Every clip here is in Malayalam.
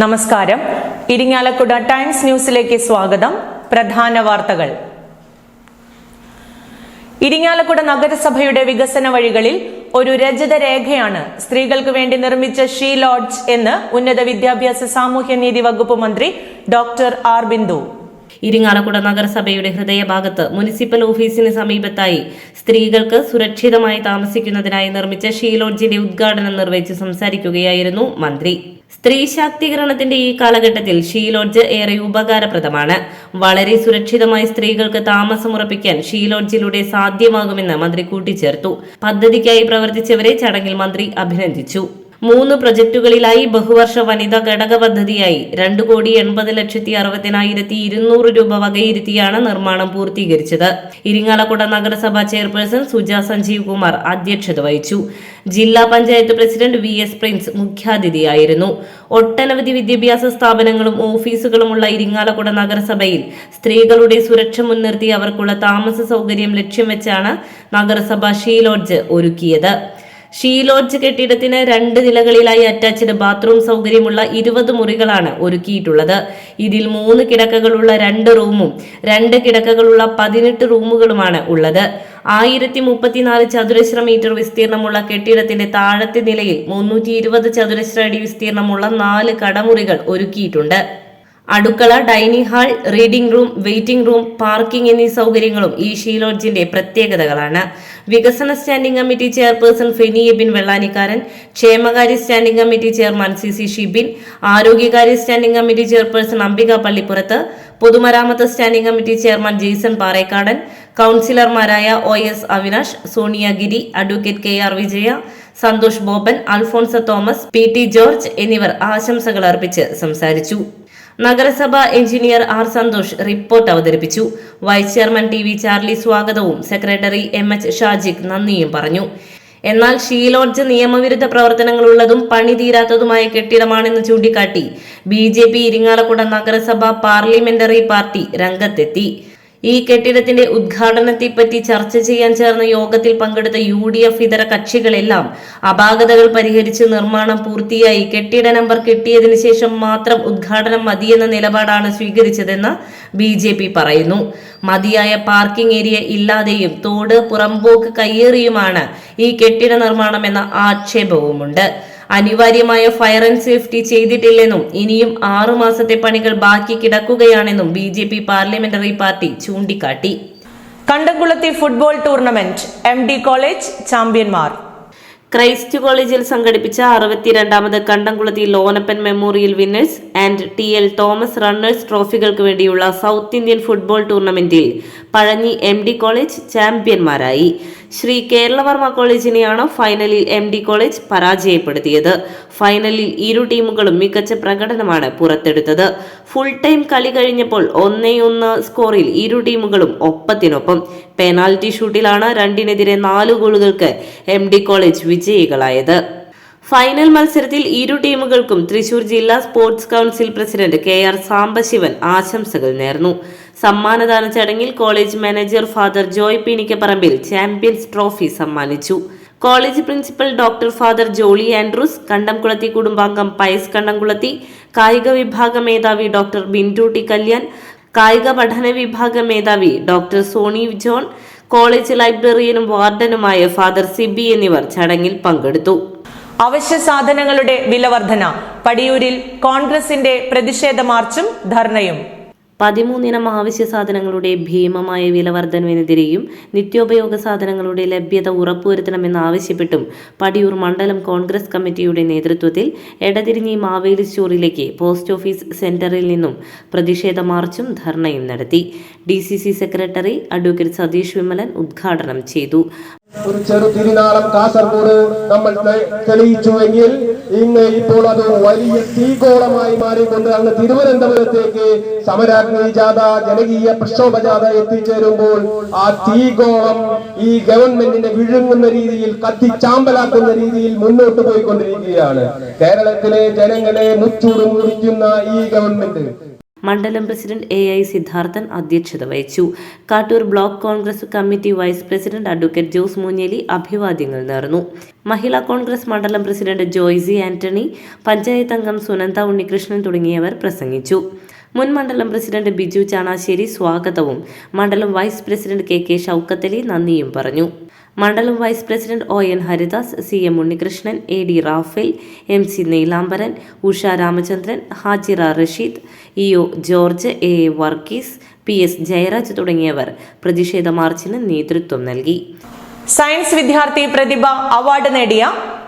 നമസ്കാരം. ഇരിങ്ങാലക്കുട ടൈംസ് ന്യൂസിലേക്ക് സ്വാഗതം. പ്രധാന വാർത്തകൾ. ഇരിങ്ങാലക്കുട നഗരസഭയുടെ വികസന വഴികളിൽ ഒരു രജത രേഖയാണ് സ്ത്രീകൾക്ക് വേണ്ടി നിർമ്മിച്ച ഷീ ലോഡ്ജ് എന്ന് ഉന്നത വിദ്യാഭ്യാസ സാമൂഹ്യനീതി വകുപ്പ് മന്ത്രി ഡോക്ടർ ആർ ബിന്ദു. ഇരിങ്ങാലക്കുട നഗരസഭയുടെ ഹൃദയഭാഗത്ത് മുനിസിപ്പൽ ഓഫീസിന് സമീപത്തായി സ്ത്രീകൾക്ക് സുരക്ഷിതമായി താമസിക്കുന്നതിനായി നിർമ്മിച്ച ഷീ ലോഡ്ജിന്റെ ഉദ്ഘാടനം നിർവഹിച്ച് സംസാരിക്കുകയായിരുന്നു മന്ത്രി. സ്ത്രീ ശാക്തീകരണത്തിന്റെ ഈ കാലഘട്ടത്തിൽ ഷീലോഡ്ജ് ഏറെ ഉപകാരപ്രദമാണ്. വളരെ സുരക്ഷിതമായി സ്ത്രീകൾക്ക് താമസം താമസമുറപ്പിക്കാൻ ഷീലോഡ്ജിലൂടെ സാധ്യമാകുമെന്ന് മന്ത്രി കൂട്ടിച്ചേർത്തു. പദ്ധതിക്കായി പ്രവർത്തിച്ചവരെ ചടങ്ങിൽ മന്ത്രി അഭിനന്ദിച്ചു. മൂന്ന് പ്രൊജക്ടുകളിലായി ബഹുവർഷ വനിതാ ഘടക പദ്ധതിയായി. രണ്ടു കോടി എൺപത് ലക്ഷത്തി അറുപത്തിനായിരത്തി ഇരുന്നൂറ് രൂപ വകയിരുത്തിയാണ് നിർമ്മാണം പൂർത്തീകരിച്ചത്. ഇരിങ്ങാലക്കുട നഗരസഭാ ചെയർപേഴ്സൺ സുജ സഞ്ജീവ് കുമാർ അധ്യക്ഷത വഹിച്ചു. ജില്ലാ panchayat president V S Prince മുഖ്യാതിഥിയായിരുന്നു. ഒട്ടനവധി വിദ്യാഭ്യാസ സ്ഥാപനങ്ങളും ഓഫീസുകളുമുള്ള ഇരിങ്ങാലക്കുട നഗരസഭയിൽ സ്ത്രീകളുടെ സുരക്ഷ മുൻനിർത്തി അവർക്കുള്ള താമസ സൗകര്യം ലക്ഷ്യം വെച്ചാണ് നഗരസഭ ഷീലോഡ്ജ് ഒരുക്കിയത്. ഷീ ലോഡ്ജ് കെട്ടിടത്തിന് രണ്ട് നിലകളിലായി അറ്റാച്ച്ഡ് ബാത്റൂം സൗകര്യമുള്ള ഇരുപത് മുറികളാണ് ഒരുക്കിയിട്ടുള്ളത്. ഇതിൽ മൂന്ന് കിടക്കകളുള്ള രണ്ട് റൂമും രണ്ട് കിടക്കകളുള്ള പതിനെട്ട് റൂമുകളുമാണ് ഉള്ളത്. ആയിരത്തി മുപ്പത്തിനാല് ചതുരശ്ര മീറ്റർ വിസ്തീർണമുള്ള കെട്ടിടത്തിന്റെ താഴത്തെ നിലയിൽ മുന്നൂറ്റി ഇരുപത് ചതുരശ്ര അടി വിസ്തീർണമുള്ള നാല് കടമുറികൾ ഒരുക്കിയിട്ടുണ്ട്. അടുക്കള dining hall reading room waiting room parking എന്നീ സൗകര്യങ്ങളും ഈ ഷീ ലോഡ്ജിന്റെ പ്രത്യേകതകളാണ്. വികസന standing committee chairperson Feni Ebin Vellanikkaran ക്ഷേമകാര്യ standing committee chairman C C Shibin ആരോഗ്യകാര്യ standing committee chairperson Ambika Pallippurath പൊതുമരാമത്ത് standing committee chairman Jaison Parekkadan കൗൺസിലർമാരായ O S Avinash Sonia Giri advocate K R Vijaya Santhosh Boban Alphonsa Thomas P T George എന്നിവർ ആശംസകൾ അർപ്പിച്ച് സംസാരിച്ചു. നഗരസഭ എഞ്ചിനീയർ ആർ സന്തോഷ് റിപ്പോർട്ട് അവതരിപ്പിച്ചു. Vice chairman T V Charlie സ്വാഗതവും സെക്രട്ടറി എം എച്ച് ഷാജിക് നന്ദിയും പറഞ്ഞു. എന്നാൽ ഷീലോഡ്ജ് നിയമവിരുദ്ധ പ്രവർത്തനങ്ങളുള്ളതും പണി തീരാത്തതുമായ കെട്ടിടമാണെന്ന് ചൂണ്ടിക്കാട്ടി ബി ജെ പി ഇരിങ്ങാലക്കുട നഗരസഭ പാർലമെന്ററി പാർട്ടി രംഗത്തെത്തി. ഈ കെട്ടിടത്തിന്റെ ഉദ്ഘാടനത്തെപ്പറ്റി ചർച്ച ചെയ്യാൻ ചേർന്ന യോഗത്തിൽ പങ്കെടുത്ത യു ഡി എഫ് ഇതര കക്ഷികളെല്ലാം അപാകതകൾ പരിഹരിച്ച് നിർമ്മാണം പൂർത്തിയായി. കെട്ടിട നമ്പർ കിട്ടിയതിനു ശേഷം മാത്രം ഉദ്ഘാടനം മതിയെന്ന നിലപാടാണ് സ്വീകരിച്ചതെന്ന് ബി ജെ പി പറയുന്നു. മതിയായ പാർക്കിംഗ് ഏരിയ ഇല്ലാതെയും തോട് പുറമ്പോക്ക് കയ്യേറിയുമാണ് ഈ കെട്ടിട നിർമ്മാണം എന്ന ആക്ഷേപവുമുണ്ട്. അനിവാര്യമായ ഫയർ ആൻഡ് സേഫ്റ്റി ചെയ്തിട്ടില്ലെന്നും ഇനിയും ആറു മാസത്തെ പണികൾ ബാക്കി കിടക്കുകയാണെന്നും B J P parliamentary party ചൂണ്ടിക്കാട്ടി. കണ്ടംകുളത്തെ football tournament M D college ചാമ്പ്യന്മാർ. Christ കോളേജിൽ സംഘടിപ്പിച്ച അറുപത്തിരണ്ടാമത് Kandamkulathi Lonappan memorial winners and T L Thomas runners ട്രോഫികൾക്ക് വേണ്ടിയുള്ള സൗത്ത് ഇന്ത്യൻ ഫുട്ബോൾ ടൂർണമെന്റിൽ പഴഞ്ഞി എം ഡി കോളേജ് ചാമ്പ്യന്മാരായി. ശ്രീ കേരളവർമ്മ കോളേജിനെയാണ് ഫൈനലിൽ എം ഡി കോളേജ് പരാജയപ്പെടുത്തിയത്. ഫൈനലിൽ ഇരു ടീമുകളും മികച്ച പ്രകടനമാണ് പുറത്തെടുത്തത്. ഫുൾ ടൈം കളി കഴിഞ്ഞപ്പോൾ ഒന്നേ ഒന്ന് സ്കോറിൽ ഇരു ടീമുകളും ഒപ്പത്തിനൊപ്പം. പെനാൽറ്റി ഷൂട്ടിലാണ് രണ്ടിനെതിരെ നാല് ഗോളുകൾക്ക് എം ഡി കോളേജ് വിജയികളായത്. ഫൈനൽ മത്സരത്തിൽ ഇരു ടീമുകൾക്കും തൃശൂർ ജില്ലാ sports council president K R Sambasivan ആശംസകൾ നേർന്നു. സമ്മാനദാന ചടങ്ങിൽ college manager father Joy Peenikkaparambil champions trophy സമ്മാനിച്ചു. College principal doctor father Jolly Andrews Kandamkulathy കുടുംബാംഗം Pius കണ്ടംകുളത്തി കായിക വിഭാഗ മേധാവി ഡോക്ടർ ബിന്റു ടി കല്യാൺ കായിക പഠന വിഭാഗ മേധാവി ഡോക്ടർ സോണി ജോൺ കോളേജ് ലൈബ്രറിയനും വാർഡനുമായ ഫാദർ സിബി എന്നിവർ ചടങ്ങിൽ പങ്കെടുത്തു. അവശ്യ സാധനങ്ങളുടെ വിലവർധന പടിയൂരിൽ കോൺഗ്രസിന്റെ പ്രതിഷേധ മാർച്ചും ധർണയും. പതിമൂന്നിനം ആവശ്യ സാധനങ്ങളുടെ ഭീമമായ വില വർധനവിനെതിരെയും നിത്യോപയോഗ സാധനങ്ങളുടെ ലഭ്യത ഉറപ്പുവരുത്തണമെന്നാവശ്യപ്പെട്ടും പടിയൂർ മണ്ഡലം കോൺഗ്രസ് കമ്മിറ്റിയുടെ നേതൃത്വത്തിൽ എടതിരിഞ്ഞി മാവേലി സ്റ്റോറിലേക്ക് പോസ്റ്റ് ഓഫീസ് സെന്ററിൽ നിന്നും പ്രതിഷേധ മാർച്ചും ധർണയും നടത്തി. D secretary advocate Satheesh Vimalan ഉദ്ഘാടനം ചെയ്തു. ഒരു ചെറു തിരുനാളം കാസർഗോഡ് നമ്മൾ തെളിയിച്ചുവെങ്കിൽ ഇന്ന് ഇപ്പോൾ അത് വലിയ തീകോളമായി മാറിക്കൊണ്ട് അങ്ങ് തിരുവനന്തപുരത്തേക്ക് സമരാഗ്നി ജാഥ ജനകീയ പ്രക്ഷോഭ ജാഥ എത്തിച്ചേരുമ്പോൾ ആ തീകോളം ഈ ഗവൺമെന്റിന്റെ വിഴുങ്ങുന്ന രീതിയിൽ കത്തിച്ചാമ്പലാക്കുന്ന രീതിയിൽ മുന്നോട്ട് പോയിക്കൊണ്ടിരിക്കുകയാണ്. കേരളത്തിലെ ജനങ്ങളെ മുച്ചൂടും മുടിക്കുന്ന ഈ ഗവൺമെന്റ് മണ്ഡലം പ്രസിഡന്റ് എ ഐ സിദ്ധാർത്ഥൻ അധ്യക്ഷത വഹിച്ചു. Kattoor block Congress committee vice president advocate Jose Munjeli അഭിവാദ്യങ്ങൾ നേർന്നു. മഹിളാ കോൺഗ്രസ് മണ്ഡലം പ്രസിഡന്റ് ജോയ്സി ആന്റണി പഞ്ചായത്ത് അംഗം സുനന്ദ ഉണ്ണികൃഷ്ണൻ തുടങ്ങിയവർ പ്രസംഗിച്ചു. മുൻ മണ്ഡലം പ്രസിഡന്റ് ബിജു ചാണാശ്ശേരി സ്വാഗതവും. മണ്ഡലം vice president K K Shoukathali നന്ദിയും പറഞ്ഞു. മണ്ഡലം vice president O N Haridas C M Unnikrishnan A D Raphael M C Neelambaran Usha Ramachandran Hajira Rasheed E O George A Varghese P S Jayaraj തുടങ്ങിയവർ പ്രതിഷേധ മാർച്ചിന് നേതൃത്വം നൽകി. സയൻസ് വിദ്യാർത്ഥി പ്രതിഭ അവാർഡ് നേടിയ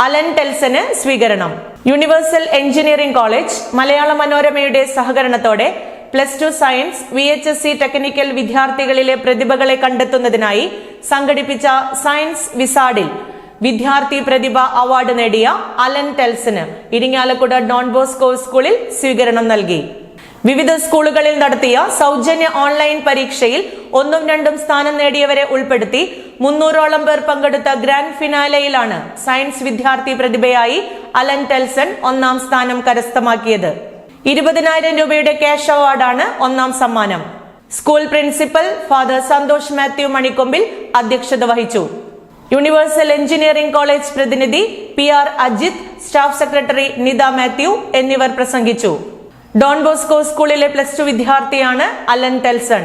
അലൻ ടെൽസന് സ്വീകരണം. യൂണിവേഴ്സൽ എഞ്ചിനീയറിംഗ് കോളേജ് മലയാള മനോരമയുടെ സഹകരണത്തോടെ plus two science V H S C technical വിദ്യാർത്ഥികളിലെ പ്രതിഭകളെ കണ്ടെത്തുന്നതിനായി സംഘടിപ്പിച്ച സയൻസ് വിസാഡിൽ വിദ്യാർത്ഥി പ്രതിഭ അവാർഡ് നേടിയ അലൻ ടെൽസിന് ഇരിങ്ങാലക്കുട ഡോൺ ബോസ്കോ സ്കൂളിൽ സ്വീകരണം നൽകി. വിവിധ സ്കൂളുകളിൽ നടത്തിയ സൗജന്യ ഓൺലൈൻ പരീക്ഷയിൽ ഒന്നും രണ്ടും സ്ഥാനം നേടിയവരെ ഉൾപ്പെടുത്തി മുന്നൂറോളം പേർ പങ്കെടുത്ത ഗ്രാൻഡ് ഫിനാലയിലാണ് സയൻസ് വിദ്യാർത്ഥി പ്രതിഭയായി അലൻ ടെൽസൺ ഒന്നാം സ്ഥാനം കരസ്ഥമാക്കിയത്. ഇരുപതിനായിരം രൂപയുടെ ക്യാഷ് അവാർഡാണ് ഒന്നാം സമ്മാനം. School principal father Santhosh Mathew Manikkombil അധ്യക്ഷത വഹിച്ചു. യൂണിവേഴ്സൽ എഞ്ചിനീയറിംഗ് കോളേജ് പ്രതിനിധി P R Ajith staff secretary Nitha Mathew എന്നിവർ പ്രസംഗിച്ചു. ഡോൺ ബോസ്കോ സ്കൂളിലെ പ്ലസ് ടു വിദ്യാർത്ഥിയാണ് അലൻ ടെൽസൺ.